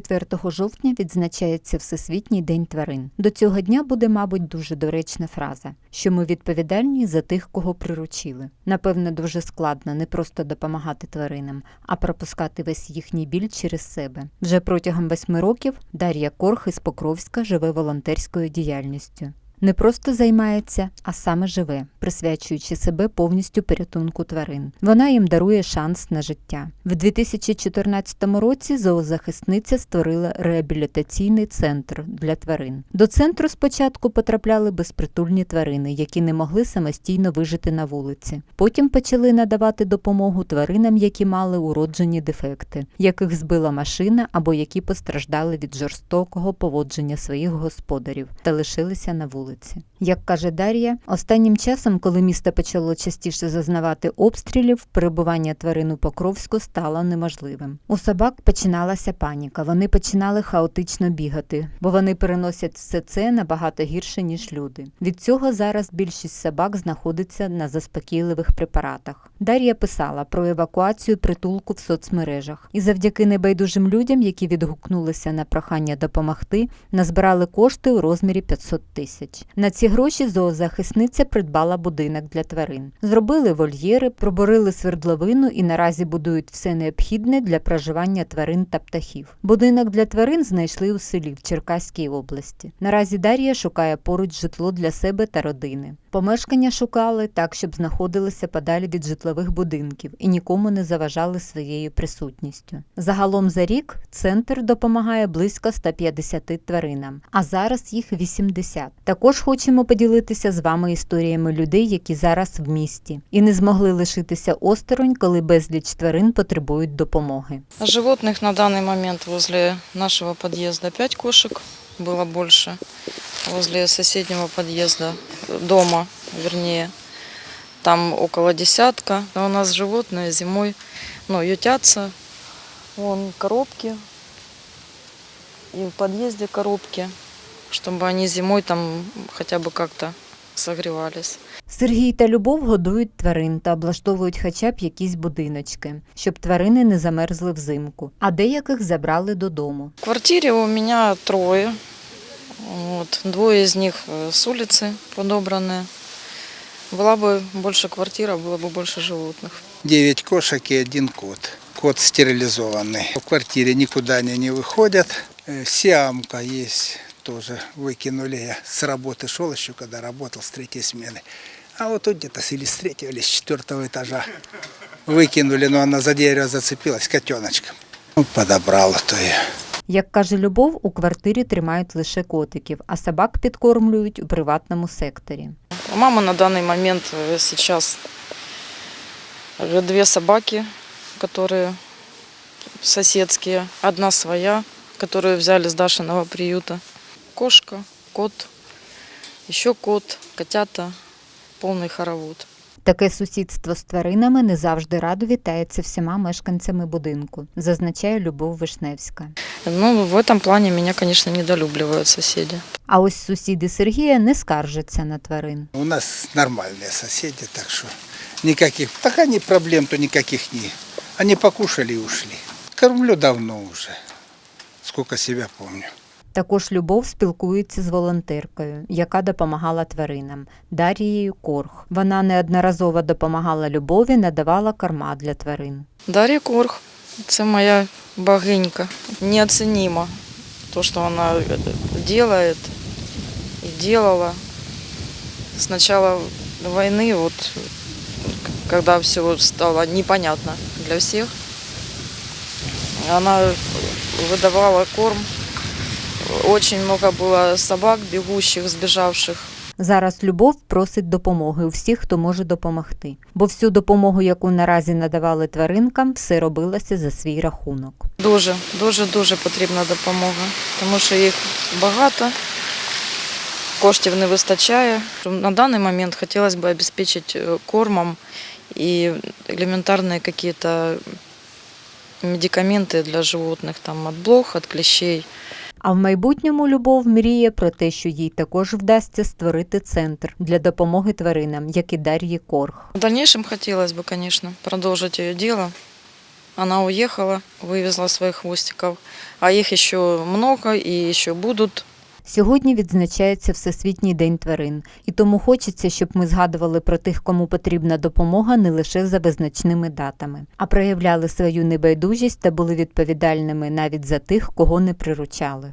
4 жовтня відзначається Всесвітній день тварин. До цього дня буде, мабуть, дуже доречна фраза, що ми відповідальні за тих, кого приручили. Напевно, дуже складно не просто допомагати тваринам, а пропускати весь їхній біль через себе. Вже протягом восьми років Дар'я Корх із Покровська живе волонтерською діяльністю. Не просто займається, а саме живе, присвячуючи себе повністю порятунку тварин. Вона їм дарує шанс на життя. В 2014 році зоозахисниця створила реабілітаційний центр для тварин. До центру спочатку потрапляли безпритульні тварини, які не могли самостійно вижити на вулиці. Потім почали надавати допомогу тваринам, які мали уроджені дефекти, яких збила машина або які постраждали від жорстокого поводження своїх господарів та лишилися на вулиці. вулиці. Як каже Дар'я, останнім часом, коли місто почало частіше зазнавати обстрілів, перебування тварин у Покровську стало неможливим. У собак починалася паніка. Вони починали хаотично бігати, бо вони переносять все це набагато гірше ніж люди. Від цього зараз більшість собак знаходиться на заспокійливих препаратах. Дар'я писала про евакуацію притулку в соцмережах, і завдяки небайдужим людям, які відгукнулися на прохання допомогти, назбирали кошти у розмірі 500 тисяч. На ці гроші зоозахисниця придбала будинок для тварин. Зробили вольєри, проборили свердловину і наразі будують все необхідне для проживання тварин та птахів. Будинок для тварин знайшли у селі в Черкаській області. Наразі Дар'я шукає поруч житло для себе та родини. Помешкання шукали так, щоб знаходилися подалі від житлових будинків і нікому не заважали своєю присутністю. Загалом за рік центр допомагає близько 150 тваринам, а зараз їх 80. Також хочемо поділитися з вами історіями людей, які зараз в місті і не змогли лишитися осторонь, коли безліч тварин потребують допомоги. Животных на данный момент возле нашего подъезда 5 кошек, было больше. Возле соседнего подъезда, дома вернее, там около десятка. Но у нас животные зимой ну, ютятся. Вон коробки. И в подъезде коробки, чтобы они зимой там хотя бы как-то согревались. Сергій та Любов годують тварин та облаштовують хоча б якісь будиночки, щоб тварини не замерзли взимку, а деяких забрали додому. В квартире у меня трое. Вот. Двое из них э, с улицы подобранные. Была бы больше квартира, было бы больше животных. Девять кошек и один кот. Кот стерилизованный. В квартире никуда они не выходят. Э, Сиамка есть тоже выкинули. Я с работы шел еще, когда работал с третьей смены. А вот тут где-то или с третьего, или с четвертого этажа выкинули, но она за дерево зацепилась, котеночком. Ну, подобрал то я. Як каже Любов, у квартирі тримають лише котиків, а собак підкормлюють у приватному секторі. У мамы на данный момент э, сейчас э, две собаки, которые соседские. Одна своя, которую взяли с Дашиного приюта. Кошка, кот, еще кот, котята, полный хоровод. Таке сусідство з тваринами не завжди радо вітається всіма мешканцями будинку, зазначає Любов Вишневська. Ну, в этом плане меня, конечно, недолюбливают соседи. А ось сусіди Сергія не скаржаться на тварин. У нас нормальные соседи, так что никаких, пока не проблем, то никаких не. Они покушали и ушли. Кормлю давно уже, сколько себя помню. Також Любов спілкується з волонтеркою, яка допомагала тваринам Дарією Корх. Вона неодноразово допомагала Любові, надавала корма для тварин. Дарья Корх, це моя богинька. Неоценимо то, что она делает и делала. С начала войны, вот, когда все стало непонятно для всех, она выдавала корм. Очень много было собак, бегущих, сбежавших. Зараз Любов просить допомоги у всіх, хто може допомогти, бо всю допомогу, яку наразі надавали тваринкам, все робилося за свій рахунок. Дуже, дуже, дуже потрібна допомога, тому що їх багато, коштів не вистачає. На даний момент хотілося б обезпечити е, кормом і елементарні якісь медикаменти для животних, там, від блох, від кліщей. А в майбутньому Любов мріє про те, що їй також вдасться створити центр для допомоги тваринам, як і Дар'ї Корх. В дальнейшем хотілося б, звісно, продовжити її діло. Она уехала, вывезла своих хвостиков. А их еще много и еще будут. Сьогодні відзначається Всесвітній день тварин, і тому хочеться, щоб ми згадували про тих, кому потрібна допомога не лише за визначними датами, а проявляли свою небайдужість та були відповідальними навіть за тих, кого не приручали.